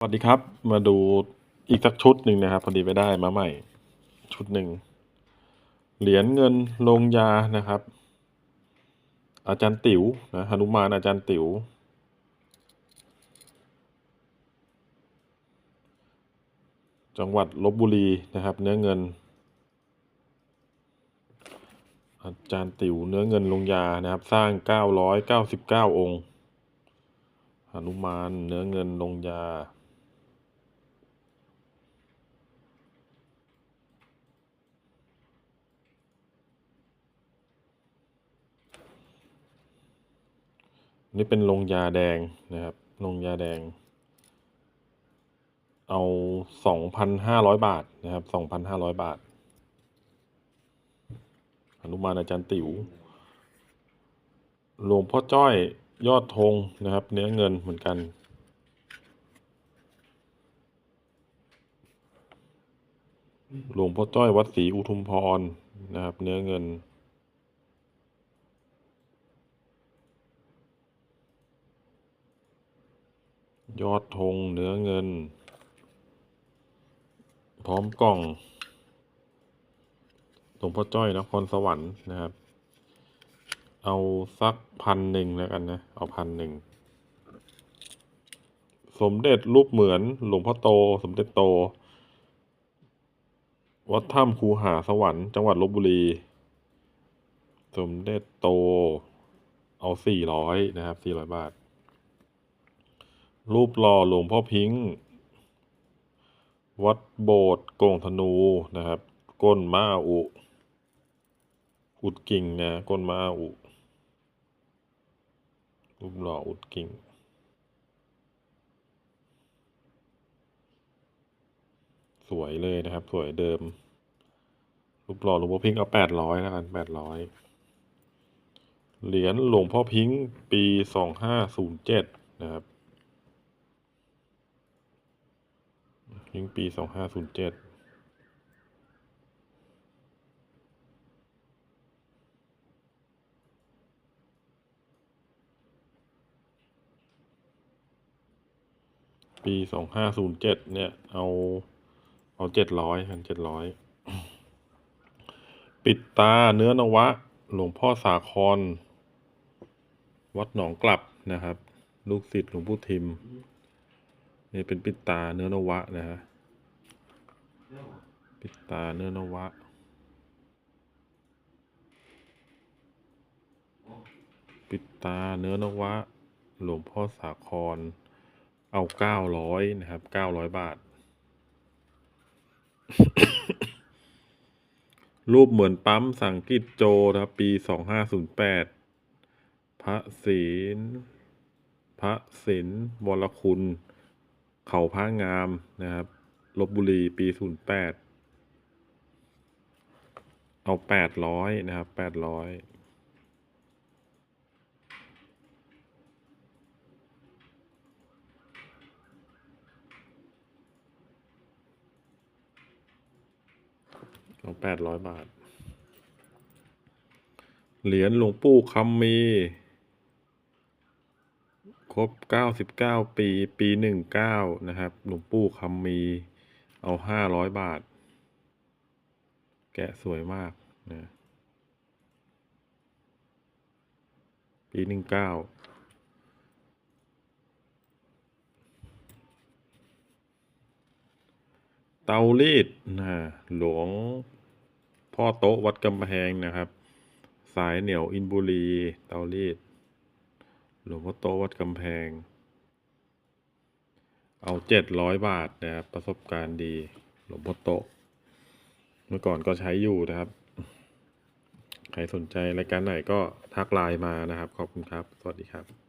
สวัสดีครับ มาดูอีกสักชุดหนึ่งนะครับ พอดีไปได้มาใหม่ ชุดหนึ่งเหรียญเงินลงยานะครับ อาจารย์ติ๋วนะหนุมานอาจารย์ติ๋ว จังหวัดลบบุรีนะครับ เนื้อเงิน อาจารย์ติ๋วเนื้อเงินลงยานะครับ สร้างเก้าร้อยเก้าสิบเก้าองค์หนุมานเนื้อเงินลงยา นี่เป็นลงยาแดงนะครับ ลงยาแดง เอาสองพันห้าร้อยบาทนะครับสองพันห้าร้อยบาทอนุมานอาจารย์ติ๋วหลวงพ่อจ้อยยอดธงนะครับ เนื้อเงินเหมือนกัน หลวงพ่อจ้อยวัดศรีอุทุมพรนะครับ เนื้อเงิน ยอดธงเนื้อเงิน พร้อมกล่องหลวงพ่อจ้อยนครสวรรค์นะครับ เอาสักพันหนึ่งแล้วกันนะ เอาพันหนึ่ง สมเด็จรูปเหมือนหลวงพ่อโต สมเด็จโต วัดถ้ำคูหาสวรรค์จังหวัดลบบุรี สมเด็จโต เอาสี่ร้อยนะครับสี่ร้อยบาท รูปหล่อหลวงพ่อพิงค์วัดโบสถ์กงธนูนะครับ ก้นมาอุอุดกิ่งนะก้นมาอุรูปหล่ออุดกิ่งสวยเลยนะครับ สวยเดิม รูปหล่อหลวงพ่อพิงค์เอาแปดร้อยแล้วกันแปดร้อยเหรียญหลวงพ่อพิงค์ปีสองห้าศูนย์เจ็ดนะครับ ยิงปีสองห้าศูนย์เจ็ดปีสองห้าศูนย์เจ็ดเนี่ย เอา เอาเจ็ดร้อยกันเจ็ดร้อยปิดตาเนื้อนวะ หลวงพ่อสาคร วัดหนองกลับนะครับ ลูกศิษย์หลวงปู่ทิม นี่เป็นปิดตาเนื้อนวะนะฮะปิดตาเนื้อนวะปิดตาเนื้อนวะ หลวงพ่อสาคร เอาเก้าร้อยนะครับเก้าร้อยบาท รูปเหมือนปั๊มสังกิตโจนะครับ ปีสองห้าศูนย์แปดพระศีลพระศิลวรคุณ เขาพระงามนะครับลบบุรีปีศูนย์แปดเอาแปดร้อยนะครับแปดร้อยเอาแปดร้อยบาท เหรียญหลวงปู่คำมี รบเก้าสิบเก้าปี ปีหนึ่งเก้านะครับ หลวงปู่คำมี เอาห้าร้อยบาท แกะสวยมากนะปีหนึ่งเก้าเตารีดนะหลวงพ่อโต๊ะวัดกำแพงนะครับ สายเหนียวอินบุรี เตารีด หลวงพ่อโตวัดกำแพง เอาเจ็ดร้อยบาทนะครับ ประสบการณ์ดี หลวงพ่อโตเมื่อก่อนก็ใช้อยู่นะครับ ใครสนใจรายการไหนก็ทักไลน์มานะครับ ขอบคุณครับ สวัสดีครับ